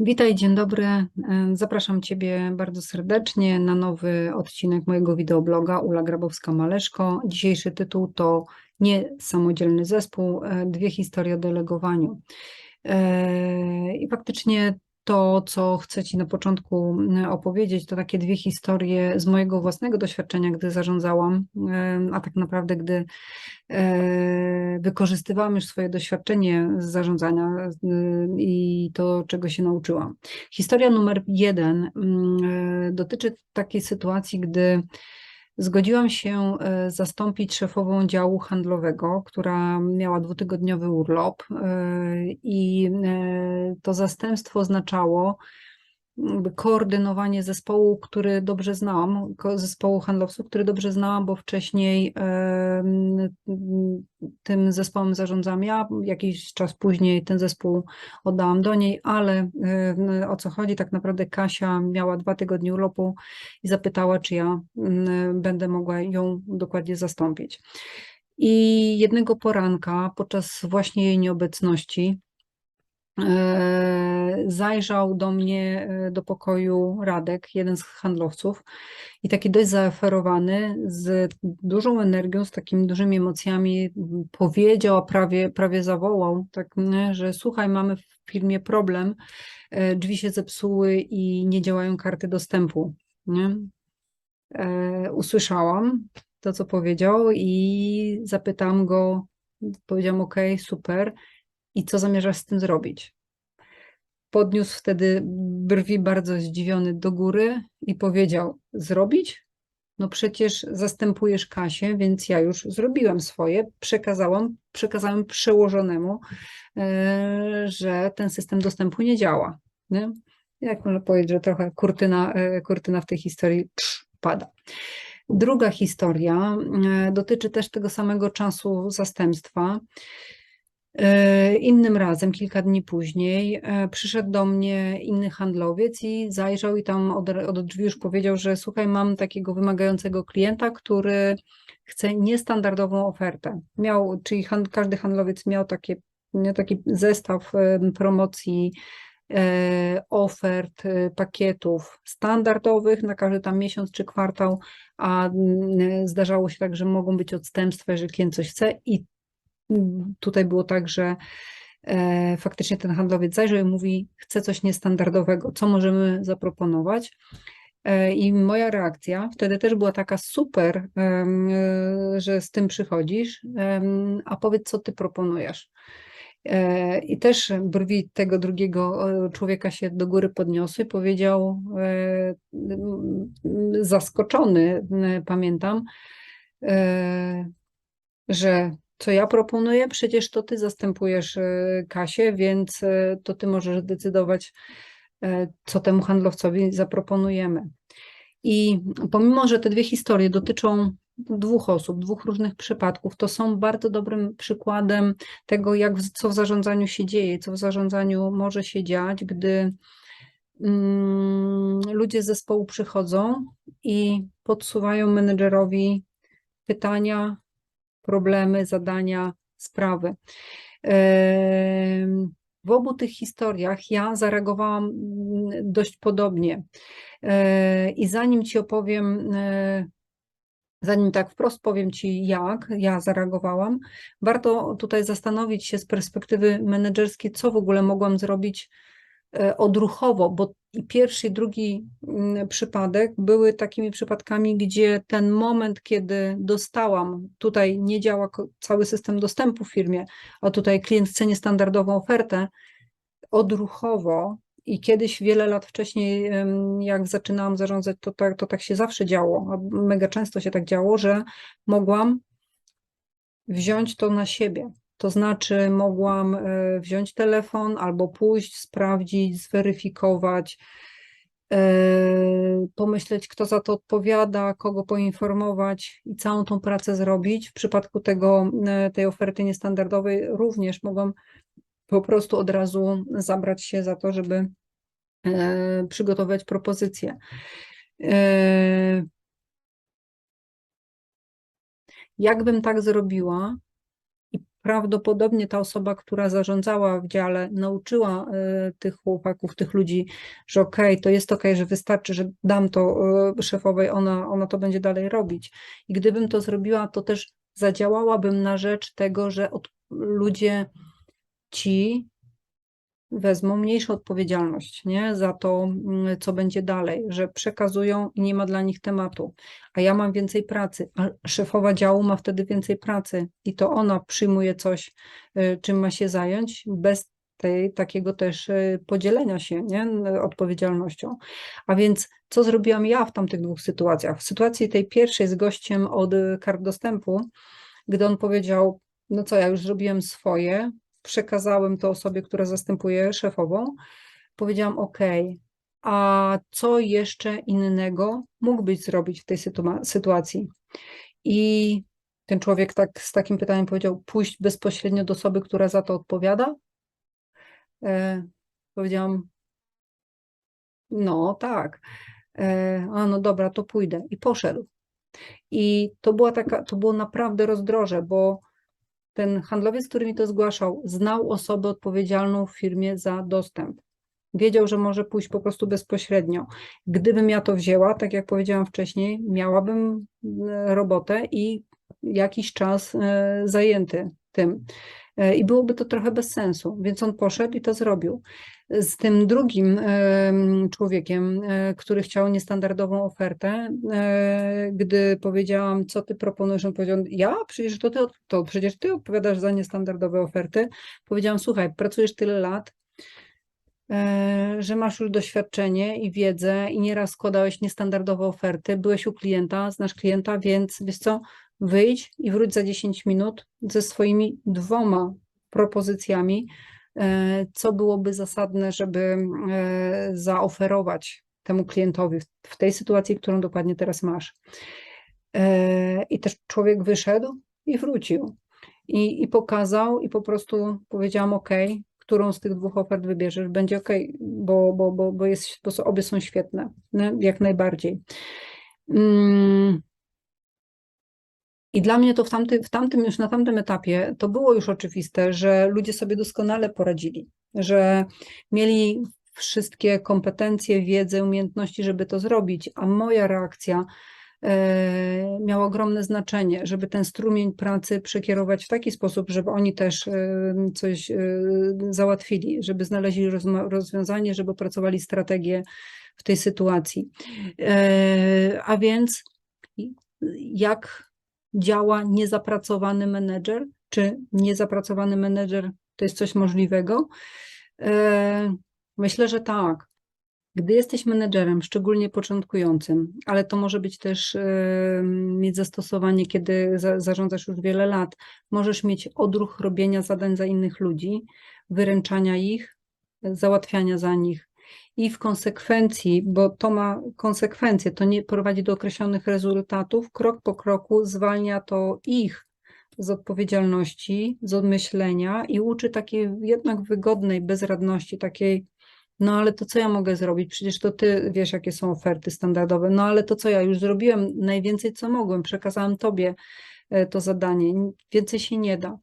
Witaj, dzień dobry. E, Zapraszam Ciebie bardzo serdecznie na nowy odcinek mojego wideobloga Ula Grabowska-Maleszko. Dzisiejszy tytuł to Nie samodzielny zespół, e, dwie historie o delegowaniu. E, I faktycznie to, co chcę Ci na początku e, opowiedzieć, to takie dwie historie z mojego własnego doświadczenia, gdy zarządzałam, a tak naprawdę, gdy e, wykorzystywałam już swoje doświadczenie z zarządzania e, i to, czego się nauczyłam. Historia numer jeden mm, e, dotyczy takiej sytuacji, gdy zgodziłam się e, zastąpić szefową działu handlowego, która miała dwutygodniowy urlop e, i e, to zastępstwo oznaczało koordynowanie zespołu, który dobrze znałam, zespołu handlowców, który dobrze znałam, bo wcześniej tym zespołem zarządzam ja, jakiś czas później ten zespół oddałam do niej, ale o co chodzi, tak naprawdę Kasia miała dwa tygodnie urlopu i zapytała, czy ja będę mogła ją dokładnie zastąpić. I jednego poranka, podczas właśnie jej nieobecności, zajrzał do mnie e, do pokoju Radek, jeden z handlowców, i taki dość zaoferowany, z dużą energią, z takimi dużymi emocjami powiedział, a prawie, prawie zawołał, tak, że słuchaj, mamy w firmie problem, e, drzwi się zepsuły i nie działają karty dostępu. Nie? E, usłyszałam to, co powiedział i zapytałam go, powiedziałam, ok, super, i co zamierzasz z tym zrobić? Podniósł wtedy brwi bardzo zdziwiony do góry i powiedział, zrobić? No przecież zastępujesz Kasię, więc ja już zrobiłem swoje, przekazałam, przekazałem przełożonemu, e, że ten system dostępu nie działa. Nie? Jak można powiedzieć, że trochę kurtyna, e, kurtyna w tej historii pada. Druga historia e, dotyczy też tego samego czasu zastępstwa. E, Innym razem, kilka dni później, e, przyszedł do mnie inny handlowiec i zajrzał i tam od, od drzwi już powiedział, że słuchaj, mam takiego wymagającego klienta, który chce niestandardową ofertę. Miał, czyli hand, każdy handlowiec miał takie, nie, taki zestaw em, promocji, e, ofert, e, pakietów standardowych na każdy tam miesiąc czy kwartał, a mm, zdarzało się tak, że mogą być odstępstwa, jeżeli klient coś chce i Tutaj było tak, że e, faktycznie ten handlowiec zajrzał i mówi, chce coś niestandardowego, co możemy zaproponować. E, I moja reakcja wtedy też była taka super, e, że z tym przychodzisz, a powiedz, co ty proponujesz. I też brwi tego drugiego człowieka się do góry podniosły, powiedział, zaskoczony, pamiętam, że co ja proponuję, przecież to ty zastępujesz e, Kasię, więc e, to ty możesz decydować, e, co temu handlowcowi zaproponujemy. I pomimo, że te dwie historie dotyczą dwóch osób, dwóch różnych przypadków, to są bardzo dobrym przykładem tego, jak, co w zarządzaniu się dzieje, co w zarządzaniu może się dziać, gdy mm, ludzie z zespołu przychodzą i podsuwają menedżerowi pytania, problemy, zadania, sprawy. W obu tych historiach ja zareagowałam mm, dość podobnie. E, I zanim ci opowiem, e, zanim tak wprost powiem ci, jak ja zareagowałam, warto tutaj zastanowić się z perspektywy menedżerskiej, co w ogóle mogłam zrobić odruchowo, bo pierwszy, i drugi mm, przypadek były takimi przypadkami, gdzie ten moment, kiedy dostałam, tutaj nie działa cały system dostępu w firmie, a tutaj klient chce niestandardową ofertę, odruchowo i kiedyś wiele lat wcześniej, jak zaczynałam zarządzać, to tak, to tak się zawsze działo, mega często się tak działo, że mogłam wziąć to na siebie. To znaczy, mogłam e, wziąć telefon albo pójść, sprawdzić, zweryfikować, e, pomyśleć, kto za to odpowiada, kogo poinformować i całą tą pracę zrobić. W przypadku tego, e, tej oferty niestandardowej również mogłam po prostu od razu zabrać się za to, żeby przygotować propozycję. Jakbym tak zrobiła prawdopodobnie ta osoba, która zarządzała w dziale, nauczyła e, tych chłopaków, tych ludzi, że okej, okay, to jest okej, okay, że wystarczy, że dam to e, szefowej, ona, ona to będzie dalej robić. I gdybym to zrobiła, to też zadziałałabym na rzecz tego, że ludzie ci wezmą mniejszą odpowiedzialność nie? za to, mm, co będzie dalej, że przekazują i nie ma dla nich tematu, a ja mam więcej pracy, a szefowa działu ma wtedy więcej pracy i to ona przyjmuje coś, y, czym ma się zająć, bez tej, takiego też y, podzielenia się nie? odpowiedzialnością. A więc co zrobiłam ja w tamtych dwóch sytuacjach? W sytuacji tej pierwszej z gościem od kart dostępu, gdy on powiedział, no co, ja już zrobiłem swoje, przekazałem to osobie, która zastępuje szefową, powiedziałam: OK, a co jeszcze innego mógłbyś zrobić w tej sytuacji? I ten człowiek tak z takim pytaniem powiedział: pójść bezpośrednio do osoby, która za to odpowiada. E, powiedziałam: No, tak. E, a no dobra, to pójdę. I poszedł. I to była taka, to było naprawdę rozdroże, bo ten handlowiec, który mi to zgłaszał, znał osobę odpowiedzialną w firmie za dostęp. Wiedział, że może pójść po prostu bezpośrednio. Gdybym ja to wzięła, tak jak powiedziałam wcześniej, miałabym e, robotę i jakiś czas e, zajęty tym. E, I byłoby to trochę bez sensu, więc on poszedł i to zrobił. Z tym drugim człowiekiem, e, który chciał niestandardową ofertę, e, gdy powiedziałam, co ty proponujesz, on powiedział, ja? Przecież to ty, to przecież ty odpowiadasz za niestandardowe oferty. Powiedziałam, słuchaj, pracujesz tyle lat, że masz już doświadczenie i wiedzę i nieraz składałeś niestandardowe oferty, byłeś u klienta, znasz klienta, więc wiesz co, wyjdź i wróć za 10 minut ze swoimi dwoma propozycjami, e, co byłoby zasadne, żeby e, zaoferować temu klientowi w tej sytuacji, którą dokładnie teraz masz. E, I też człowiek wyszedł i wrócił. I, i pokazał, i po prostu powiedziałam: OK, którą z tych dwóch ofert wybierzesz, będzie OK, bo, bo, bo, bo, jest, bo obie są świetne, jak najbardziej. I dla mnie to w, w tamtym, już na tamtym etapie to było już oczywiste, że ludzie sobie doskonale poradzili, że mieli wszystkie kompetencje, wiedzę, umiejętności, żeby to zrobić, a moja reakcja e, miała ogromne znaczenie, żeby ten strumień pracy przekierować w taki sposób, żeby oni też e, coś e, załatwili, żeby znaleźli rozwiązanie, żeby opracowali strategię w tej sytuacji. A więc jak działa niezapracowany menedżer? Czy niezapracowany menedżer to jest coś możliwego? E, myślę, że tak. Gdy jesteś menedżerem, szczególnie początkującym, ale to może być też e, mieć zastosowanie, kiedy zarządzasz już wiele lat, możesz mieć odruch robienia zadań za innych ludzi, wyręczania ich, załatwiania za nich, i w konsekwencji, bo to ma konsekwencje, to nie prowadzi do określonych rezultatów, krok po kroku zwalnia to ich z odpowiedzialności, z odmyślenia i uczy takiej jednak wygodnej bezradności, takiej, no ale to co ja mogę zrobić? Przecież to ty wiesz, jakie są oferty standardowe. No ale to co ja już zrobiłem najwięcej, co mogłem, przekazałem tobie e, to zadanie, więcej się nie da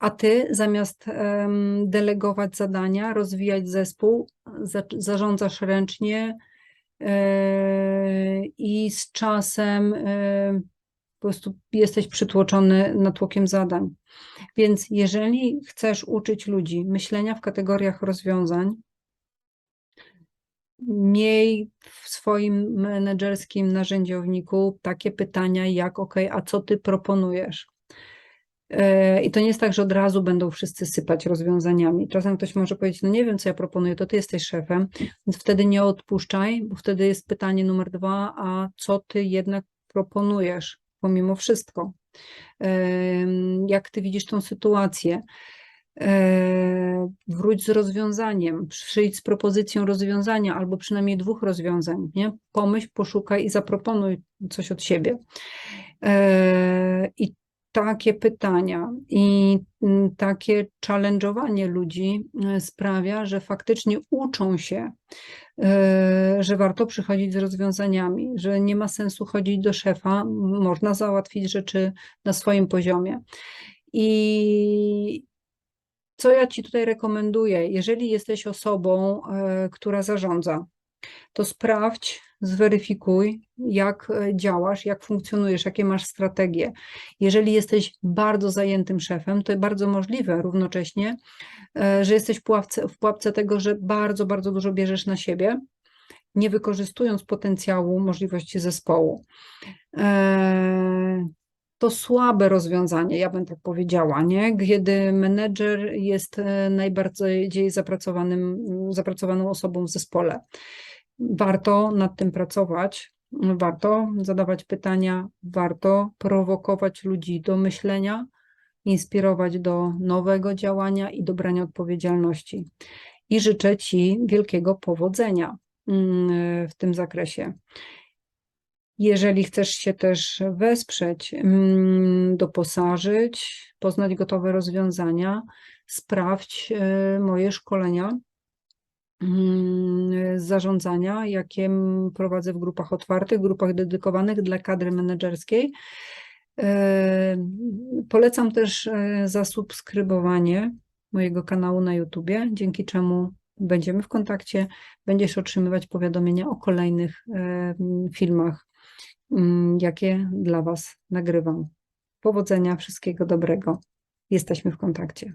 a ty zamiast delegować zadania, rozwijać zespół, zarządzasz ręcznie e, i z czasem e, po prostu jesteś przytłoczony natłokiem zadań. Więc jeżeli chcesz uczyć ludzi myślenia w kategoriach rozwiązań, miej w swoim menedżerskim narzędziowniku takie pytania jak OK, a co ty proponujesz? I to nie jest tak, że od razu będą wszyscy sypać rozwiązaniami. Czasem ktoś może powiedzieć, no nie wiem, co ja proponuję, to ty jesteś szefem, więc wtedy nie odpuszczaj, bo wtedy jest pytanie numer dwa, a co ty jednak proponujesz pomimo wszystko? Jak ty widzisz tą sytuację? Wróć z rozwiązaniem, przyjdź z propozycją rozwiązania albo przynajmniej dwóch rozwiązań. Nie? Pomyśl, poszukaj i zaproponuj coś od siebie. I takie pytania i mm, takie challenge'owanie ludzi e, sprawia, że faktycznie uczą się, e, że warto przychodzić z rozwiązaniami, że nie ma sensu chodzić do szefa, można załatwić rzeczy na swoim poziomie. I co ja Ci tutaj rekomenduję? Jeżeli jesteś osobą, e, która zarządza, to sprawdź, zweryfikuj, jak e, działasz, jak funkcjonujesz, jakie masz strategie. Jeżeli jesteś bardzo zajętym szefem, to bardzo możliwe równocześnie, e, że jesteś w pułapce, w pułapce tego, że bardzo, bardzo dużo bierzesz na siebie, nie wykorzystując potencjału możliwości zespołu. E, To słabe rozwiązanie, ja bym tak powiedziała, nie? Kiedy menedżer jest najbardziej zapracowanym, zapracowaną osobą w zespole. Warto nad tym pracować, warto zadawać pytania, warto prowokować ludzi do myślenia, inspirować do nowego działania i do brania odpowiedzialności. I życzę Ci wielkiego powodzenia mm, w tym zakresie. Jeżeli chcesz się też wesprzeć, mm, doposażyć, poznać gotowe rozwiązania, sprawdź e, moje szkolenia zarządzania, jakie prowadzę w grupach otwartych, grupach dedykowanych dla kadry menedżerskiej. E, Polecam też e, zasubskrybowanie mojego kanału na YouTubie, dzięki czemu będziemy w kontakcie, będziesz otrzymywać powiadomienia o kolejnych e, filmach, mm, jakie dla Was nagrywam. Powodzenia, wszystkiego dobrego. Jesteśmy w kontakcie.